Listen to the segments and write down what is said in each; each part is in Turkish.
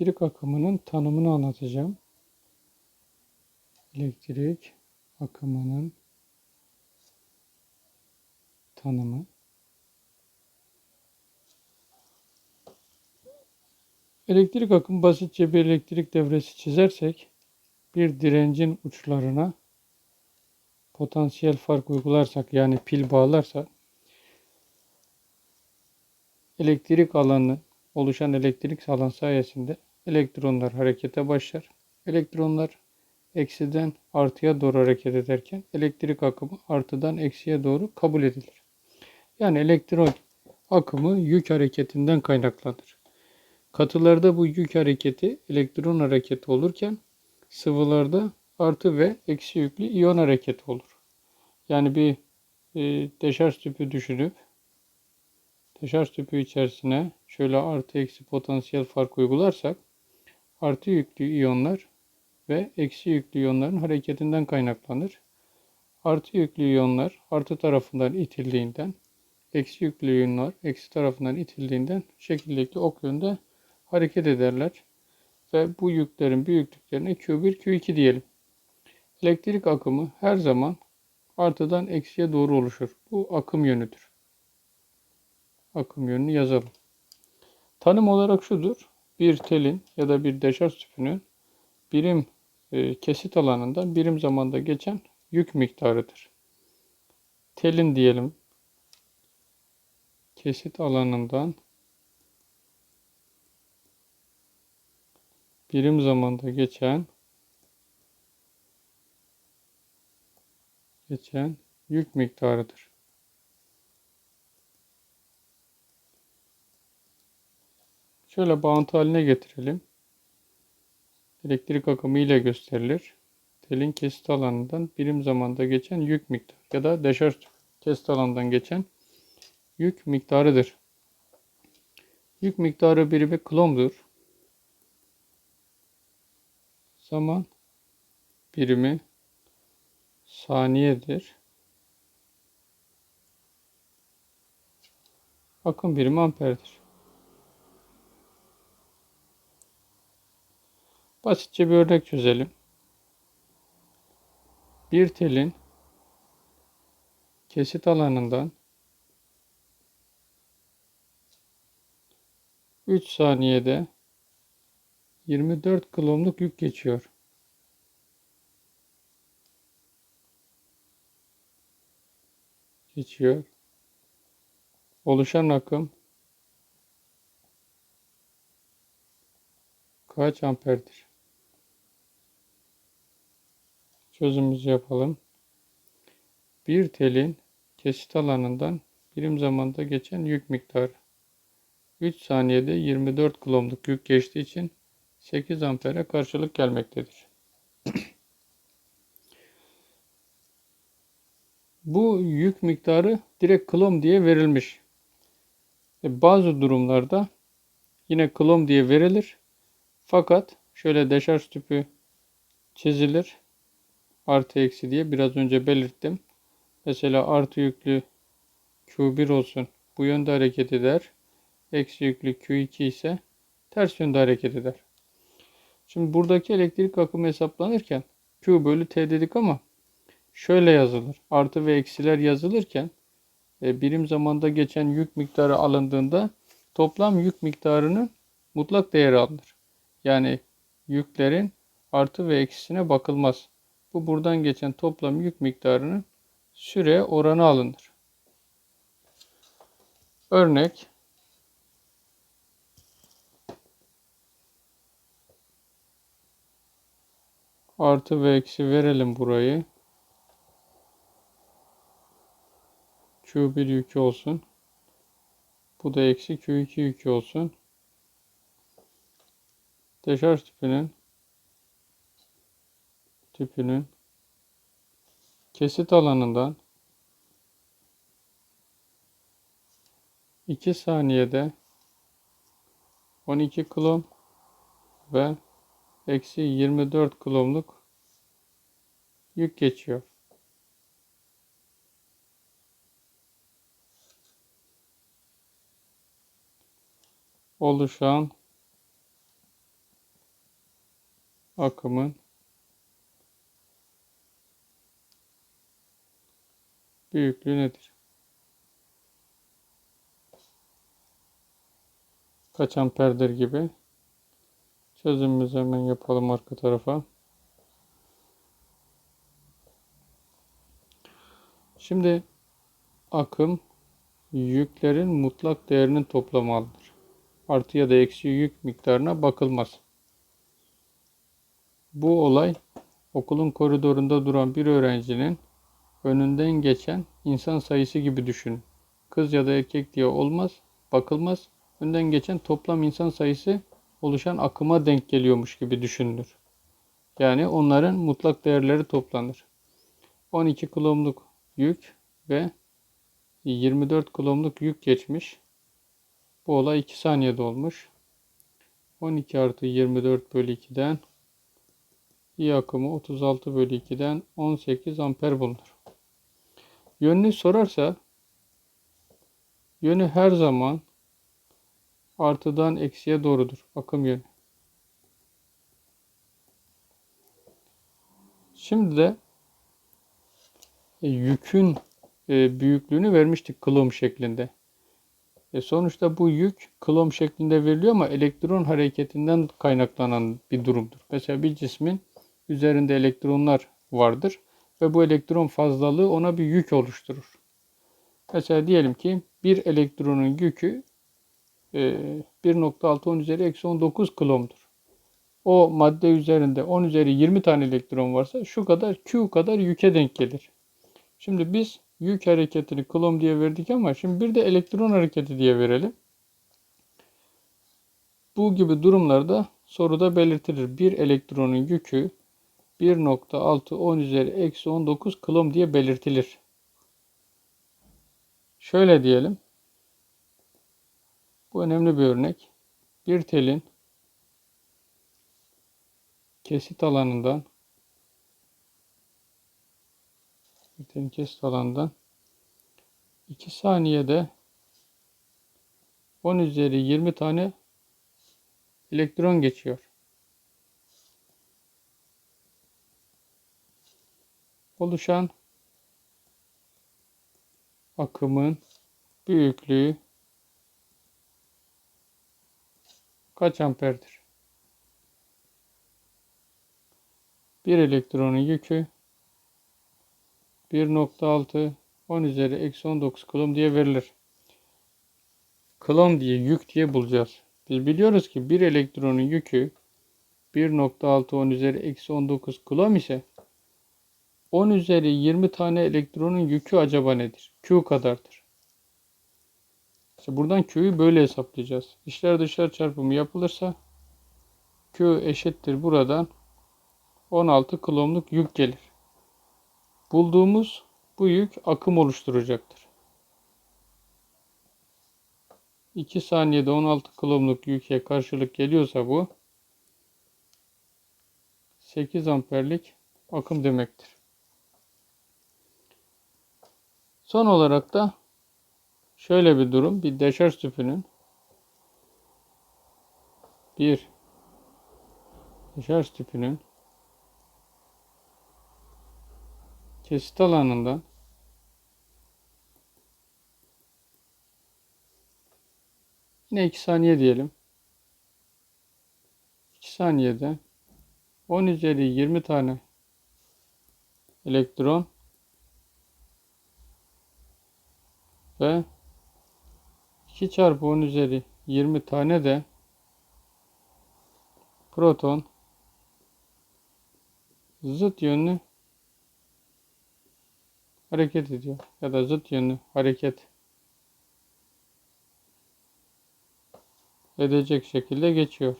elektrik akımının tanımını anlatacağım. Elektrik akımının tanımı. Elektrik akımı basitçe bir elektrik devresi çizersek bir direncin uçlarına potansiyel fark uygularsak yani pil bağlarsak elektrik alanı oluşan elektrik alan sayesinde elektronlar harekete başlar. Elektronlar eksiden artıya doğru hareket ederken elektrik akımı artıdan eksiye doğru kabul edilir. Yani elektron akımı yük hareketinden kaynaklanır. Katılarda bu yük hareketi elektron hareketi olurken sıvılarda artı ve eksi yüklü iyon hareketi olur. Yani bir e, deşarj tüpü düşünüp deşarj tüpü içerisine şöyle artı eksi potansiyel fark uygularsak artı yüklü iyonlar ve eksi yüklü iyonların hareketinden kaynaklanır. Artı yüklü iyonlar artı tarafından itildiğinden, eksi yüklü iyonlar eksi tarafından itildiğinden şekildeki ok yönde hareket ederler. Ve bu yüklerin büyüklüklerine Q1, Q2 diyelim. Elektrik akımı her zaman artıdan eksiye doğru oluşur. Bu akım yönüdür. Akım yönünü yazalım. Tanım olarak şudur. Bir telin ya da bir deşarj tüpünün birim e, kesit alanından birim zamanda geçen yük miktarıdır. Telin diyelim kesit alanından birim zamanda geçen geçen yük miktarıdır. Şöyle bağıntı haline getirelim. Elektrik akımı ile gösterilir. Telin kesit alanından birim zamanda geçen yük miktarı ya da deşarj kesit alanından geçen yük miktarıdır. Yük miktarı birimi kulomdur. Zaman birimi saniyedir. Akım birimi amperdir. Basitçe bir örnek çözelim. Bir telin kesit alanından 3 saniyede 24 kulomluk yük geçiyor. Geçiyor. Oluşan akım kaç amperdir? Çözümümüzü yapalım. Bir telin kesit alanından birim zamanda geçen yük miktarı. 3 saniyede 24 kulomluk yük geçtiği için 8 ampere karşılık gelmektedir. Bu yük miktarı direkt klom diye verilmiş. E bazı durumlarda yine klom diye verilir. Fakat şöyle deşarj tüpü çizilir. Artı eksi diye biraz önce belirttim. Mesela artı yüklü Q1 olsun. Bu yönde hareket eder. Eksi yüklü Q2 ise ters yönde hareket eder. Şimdi buradaki elektrik akımı hesaplanırken Q bölü T dedik ama şöyle yazılır. Artı ve eksiler yazılırken e, birim zamanda geçen yük miktarı alındığında toplam yük miktarının mutlak değeri alınır. Yani yüklerin artı ve eksisine bakılmaz. Bu buradan geçen toplam yük miktarının süre oranı alınır. Örnek artı ve eksi verelim burayı. Q1 yükü olsun. Bu da eksi Q2 yükü olsun. Deşarj tüpünün tüpünün kesit alanından 2 saniyede 12 kulom ve eksi 24 kulomluk yük geçiyor. Oluşan akımın büyüklüğü nedir? Kaç amperdir gibi. Çözümümüzü hemen yapalım arka tarafa. Şimdi akım yüklerin mutlak değerinin toplamı alınır. Artı ya da eksi yük miktarına bakılmaz. Bu olay okulun koridorunda duran bir öğrencinin önünden geçen insan sayısı gibi düşünün. Kız ya da erkek diye olmaz, bakılmaz. Önden geçen toplam insan sayısı oluşan akıma denk geliyormuş gibi düşünülür. Yani onların mutlak değerleri toplanır. 12 kulomluk yük ve 24 kulomluk yük geçmiş. Bu olay 2 saniyede olmuş. 12 artı 24 bölü 2'den I akımı 36 bölü 2'den 18 amper bulunur. Yönünü sorarsa yönü her zaman artıdan eksiye doğrudur. Akım yönü. Şimdi de e, yükün e, büyüklüğünü vermiştik klom şeklinde. E, sonuçta bu yük klom şeklinde veriliyor ama elektron hareketinden kaynaklanan bir durumdur. Mesela bir cismin üzerinde elektronlar vardır ve bu elektron fazlalığı ona bir yük oluşturur. Mesela diyelim ki bir elektronun yükü 1.6 10 üzeri eksi 19 kulomdur. O madde üzerinde 10 üzeri 20 tane elektron varsa şu kadar Q kadar yüke denk gelir. Şimdi biz yük hareketini kulom diye verdik ama şimdi bir de elektron hareketi diye verelim. Bu gibi durumlarda soruda belirtilir. Bir elektronun yükü 1.6 10 üzeri eksi 19 kulom diye belirtilir. Şöyle diyelim. Bu önemli bir örnek. Bir telin kesit alanından bir telin kesit alanından 2 saniyede 10 üzeri 20 tane elektron geçiyor. Oluşan akımın büyüklüğü kaç amperdir? Bir elektronun yükü 1.6 10 üzeri eksi 19 kulom diye verilir. Kulom diye yük diye bulacağız. Biz biliyoruz ki bir elektronun yükü 1.6 10 üzeri eksi 19 kulom ise 10 üzeri 20 tane elektronun yükü acaba nedir? Q kadardır. İşte buradan Q'yu böyle hesaplayacağız. İşler dışlar çarpımı yapılırsa Q eşittir buradan 16 kulomluk yük gelir. Bulduğumuz bu yük akım oluşturacaktır. 2 saniyede 16 kulomluk yüke karşılık geliyorsa bu 8 amperlik akım demektir. Son olarak da şöyle bir durum. Bir deşarj tüpünün bir deşarj tüpünün kesit alanından yine 2 saniye diyelim. 2 saniyede 10 üzeri 20 tane elektron ve 2 çarpı 10 üzeri 20 tane de proton zıt yönlü hareket ediyor ya da zıt yönlü hareket edecek şekilde geçiyor.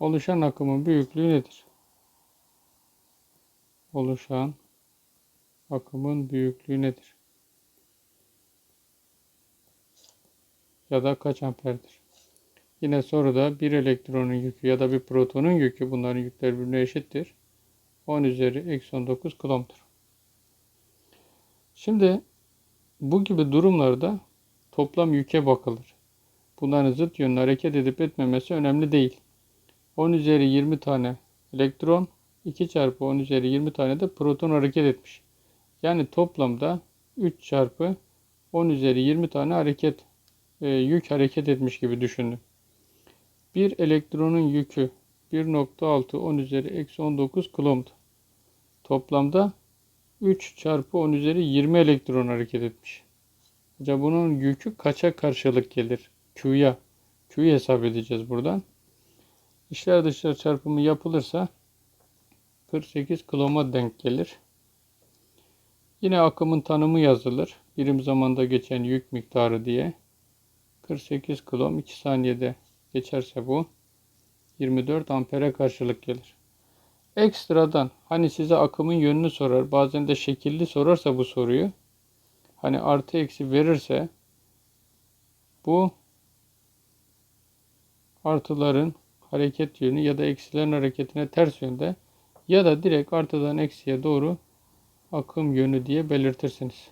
Oluşan akımın büyüklüğü nedir? Oluşan akımın büyüklüğü nedir? Ya da kaç amperdir? Yine soruda bir elektronun yükü ya da bir protonun yükü bunların yükleri birbirine eşittir. 10 üzeri eksi 19 kulomdur. Şimdi bu gibi durumlarda toplam yüke bakılır. bunların zıt yönlü hareket edip etmemesi önemli değil. 10 üzeri 20 tane elektron 2 çarpı 10 üzeri 20 tane de proton hareket etmiş. Yani toplamda 3 çarpı 10 üzeri 20 tane hareket e, yük hareket etmiş gibi düşünün. Bir elektronun yükü 1.6 10 üzeri eksi 19 kulomb. Toplamda 3 çarpı 10 üzeri 20 elektron hareket etmiş. Acaba bunun yükü kaça karşılık gelir? Q'ya. Q'yu hesap edeceğiz buradan. İçler dışlar çarpımı yapılırsa 48 kiloma denk gelir. Yine akımın tanımı yazılır. Birim zamanda geçen yük miktarı diye. 48 kilom 2 saniyede geçerse bu 24 ampere karşılık gelir. Ekstradan hani size akımın yönünü sorar. Bazen de şekilli sorarsa bu soruyu. Hani artı eksi verirse bu artıların hareket yönü ya da eksilerin hareketine ters yönde ya da direkt artıdan eksiye doğru akım yönü diye belirtirsiniz.